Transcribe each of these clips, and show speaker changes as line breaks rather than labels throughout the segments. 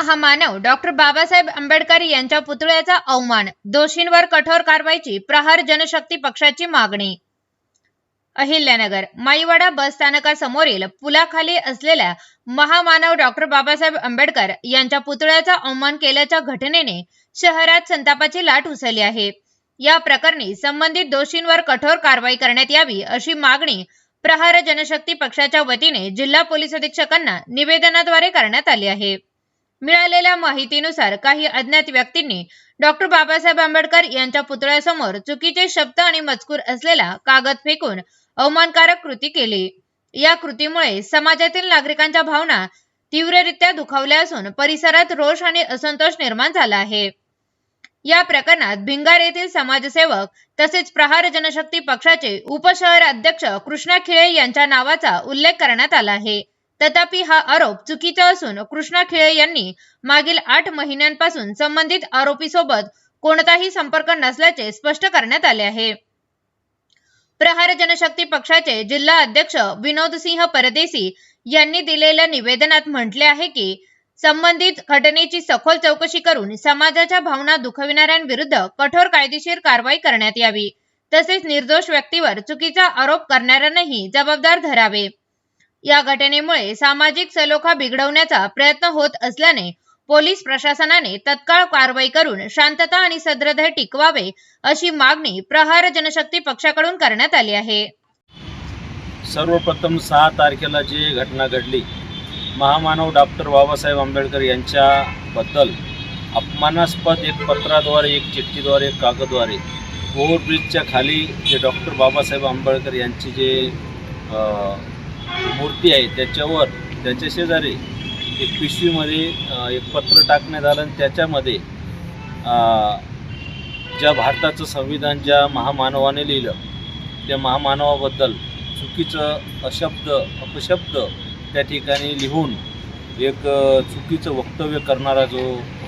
महामानव. डॉक्टर बाबासाहेब आंबेडकर यांच्या पुतळ्याचा अवमान. दोषींवर कठोर कारवाईची प्रहार जनशक्ती पक्षाची मागणी. अहिल्यानगर. माईवाडा बस स्थानकासमोरील पुलाखाली असलेल्या महामानव डॉक्टर बाबासाहेब आंबेडकर यांच्या पुतळ्याचा अवमान केल्याच्या घटनेने शहरात संतापाची लाट उसळली आहे. या प्रकरणी संबंधित दोषींवर कठोर कारवाई करण्यात यावी अशी मागणी प्रहार जनशक्ती पक्षाच्या वतीने जिल्हा पोलीस अधीक्षकांना निवेदनाद्वारे करण्यात आली आहे. मिळालेल्या माहितीनुसार काही अज्ञात व्यक्तींनी डॉक्टर बाबासाहेब आंबेडकर यांच्या पुतळ्यासमोर चुकीचे शब्द आणि मजकूर असलेला कागद फेकून अवमानकारक कृती केली. या कृतीमुळे समाजातील नागरिकांच्या भावना तीव्ररित्या दुखावल्या असून परिसरात रोष आणि असंतोष निर्माण झाला आहे. या प्रकरणात भिंगार येथील समाजसेवक तसेच प्रहार जनशक्ती पक्षाचे उपशहर अध्यक्ष कृष्णा खिळे यांच्या नावाचा उल्लेख करण्यात आला आहे. तथापि हा आरोप चुकीचा असून कृष्णा खिळे यांनी मागील आठ महिन्यांपासून संबंधित आरोपीसोबत कोणताही संपर्क नसल्याचे स्पष्ट करण्यात आले आहे. प्रहार जनशक्ती पक्षाचे जिल्हा अध्यक्ष विनोद सिंह परदेसी यांनी दिलेल्या निवेदनात म्हटले आहे की संबंधित घटनेची सखोल चौकशी करून समाजाच्या भावना दुखविणाऱ्यांविरुद्ध कठोर कायदेशीर कारवाई करण्यात यावी. तसेच निर्दोष व्यक्तीवर चुकीचा आरोप करणाऱ्यांनाही जबाबदार धरावे. या घटनेमुळे सामाजिक सलोखा बिघडवण्याचा प्रयत्न होत असल्याने पोलीस प्रशासनाने तत्काळ कारवाई करून शांतता आणि सद्रढ टिकवावे अशी मागणी प्रहार जनशक्ती पक्षाकडून करण्यात आली आहे.
सर्वप्रथम सहा तारखेला जी घटना घडली महामानव डॉक्टर बाबासाहेब आंबेडकर यांच्याबद्दल अपमानास्पद एक पत्राद्वारे एक चिठ्ठीद्वारे एक कागदद्वारे ओव्हरब्रिजच्या खाली जे डॉक्टर बाबासाहेब आंबेडकर यांची जे मूर्ती आहे त्याच्यावर त्याच्या शेजारी एक पिशवीमध्ये एक पत्र टाकण्यात आलं आणि त्याच्यामध्ये ज्या भारताचं संविधान ज्या महामानवाने लिहिलं त्या महामानवाबद्दल चुकीचं अशब्द अपशब्द त्या ठिकाणी लिहून एक चुकीचं वक्तव्य करणारा जो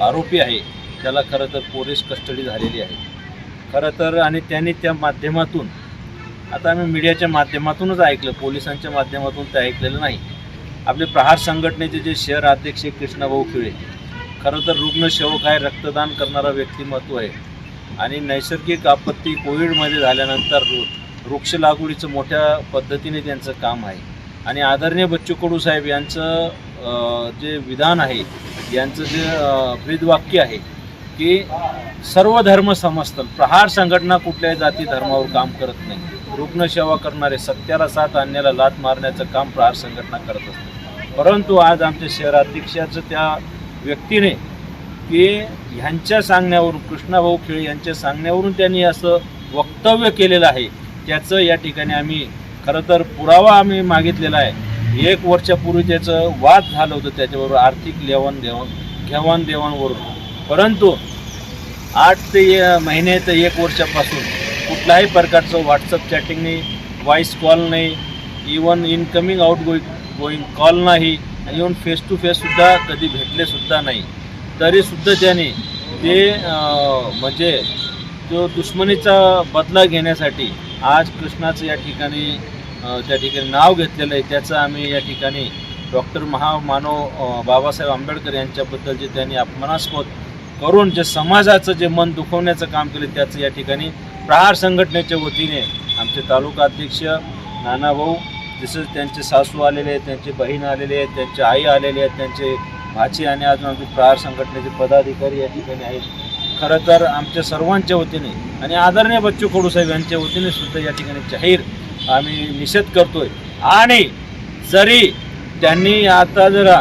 आरोपी आहे त्याला खरं तर पोलीस कस्टडी झालेली आहे. खरं तर आणि त्यांनी त्या माध्यमातून आता आम्ही मीडियाच्या माध्यमातूनच ऐकलं पोलिसांच्या माध्यमातून ते ऐकलेलं नाही. आपले प्रहार संघटनेचे जे शहर अध्यक्ष कृष्णाभाऊ खिळे खरं तर रुग्णसेवक आहे रक्तदान करणारा व्यक्तिमत्व आहे. आणि नैसर्गिक आपत्ती कोविडमध्ये झाल्यानंतर रु वृक्ष लागवडीचं मोठ्या पद्धतीने त्यांचं काम आहे. आणि आदरणीय बच्चू कडू साहेब यांचं जे विधान आहे यांचं जे ब्रीदवाक्य आहे की सर्व धर्म समजतात. प्रहार संघटना कुठल्याही जाती धर्मावर काम करत नाही. रुग्णसेवा करणारे सत्याला साथ आणण्याला लात मारण्याचं काम प्रहार संघटना करत असते. परंतु आज आमच्या शहराध्यक्षाचं त्या व्यक्तीने की ह्यांच्या सांगण्यावरून कृष्णाभाऊ खेळे यांच्या सांगण्यावरून त्यांनी असं वक्तव्य केलेलं आहे. त्याचं या ठिकाणी आम्ही खरं तर पुरावा आम्ही मागितलेला आहे. एक वर्षापूर्वी त्याचं वाद झालं होतं त्याच्याबरोबर आर्थिक लेवण देवण घेवाण देवाणवरून. परंतु आठ ते महिने ते एक वर्षापासून कुठल्याही प्रकारचं व्हॉट्सअप चॅटिंग नाही व्हॉइस कॉल नाही even incoming outgoing going call नाही इवन फेस टू फेससुद्धा कधी भेटलेसुद्धा नाही. तरीसुद्धा त्याने ते म्हणजे तो दुश्मनीचा बदला घेण्यासाठी आज कृष्णाचं या ठिकाणी त्या ठिकाणी नाव घेतलेलं आहे. त्याचं आम्ही या ठिकाणी डॉक्टर महामानव बाबासाहेब आंबेडकर यांच्याबद्दल जे त्यांनी अपमानास्पद करून जे समाजाचं जे मन दुखवण्याचं काम केलं त्याचं या ठिकाणी प्रहार संघटनेच्या वतीने आमचे तालुका अध्यक्ष नानाभाऊ तसेच त्यांचे सासू आलेले आहेत त्यांचे बहीण आलेले आहेत त्यांची आई आलेली आहेत त्यांचे भाची आणि अजून आमचे प्रहार संघटनेचे पदाधिकारी या ठिकाणी आहेत. खरं तर आमच्या सर्वांच्या वतीने आणि आदरणीय बच्चू कडू साहेब यांच्या वतीने सुद्धा या ठिकाणी जाहीर आम्ही निषेध करतोय. आणि जरी त्यांनी आता जरा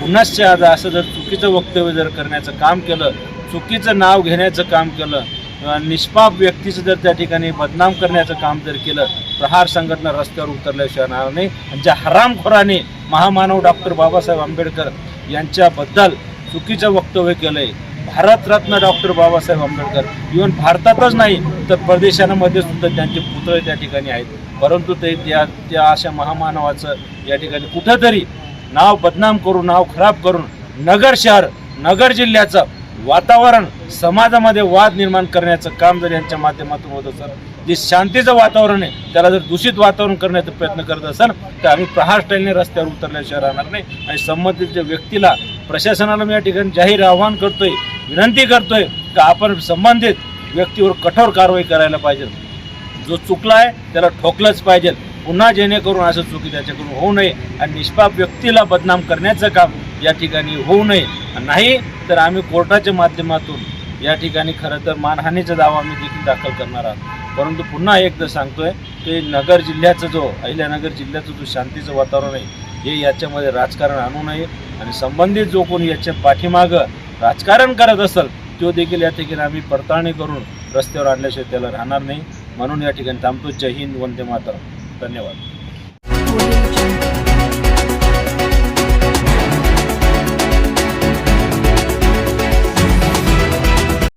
पुनश्च असं जर चुकीचं वक्तव्य जर करण्याचं काम केलं चुकीचं नाव घेण्याचं काम केलं किंवा निष्पाप व्यक्तीचं जर त्या ठिकाणी बदनाम करण्याचं काम जर केलं प्रहार संघटना रस्त्यावर उतरल्याशिवाय राहणार नाही. आणि ज्या हरामखोराने महामानव डॉक्टर बाबासाहेब आंबेडकर यांच्याबद्दल चुकीचं वक्तव्य केलं आहे भारतरत्न डॉक्टर बाबासाहेब आंबेडकर इवन भारतातच नाही तर परदेशांमध्ये सुद्धा त्यांचे पुतळे त्या ठिकाणी आहेत. परंतु ते त्या त्या अशा महामानवाचं या ठिकाणी कुठंतरी नाव बदनाम करून नाव खराब करून नगर शहर नगर जिल्ह्याचं वातावरण समाजामध्ये वाद निर्माण करण्याचं काम जर यांच्या माध्यमातून होत असेल जे शांतीचं वातावरण आहे त्याला जर दूषित वातावरण करण्याचा प्रयत्न करत असेल तर आम्ही प्रहार स्टाईलने रस्त्यावर उतरल्याशिवाय राहणार नाही. आणि संबंधित व्यक्तीला प्रशासनाला मी या ठिकाणी जाहीर आव्हान करतोय विनंती करतोय की आपण संबंधित व्यक्तीवर कठोर कारवाई करायला पाहिजे. जो चुकला आहे त्याला ठोकलंच पाहिजे. पुन्हा जेणेकरून असं चुकी त्याच्याकडून होऊ नये. आणि निष्पाप व्यक्तीला बदनाम करण्याचं काम या ठिकाणी होऊ नये. नाही तर आम्ही कोर्टाच्या माध्यमातून या ठिकाणी खरं तर मानहानीचा दावा आम्ही देखील दाखल करणार आहोत. परंतु पुन्हा एकदा सांगतोय की नगर जिल्ह्याचा जो अहिल्यानगर जिल्ह्याचं जो शांतीचं वातावरण आहे हे याच्यामध्ये राजकारण आणू नये. आणि संबंधित जो कोणी याच्या पाठीमागं राजकारण करत असेल तो देखील या ठिकाणी आम्ही पडताळणी करून रस्त्यावर आणल्याशिवाय त्याला राहणार नाही. म्हणून या ठिकाणी थांबतो. जय हिंद वंदे मातरम. धन्यवाद.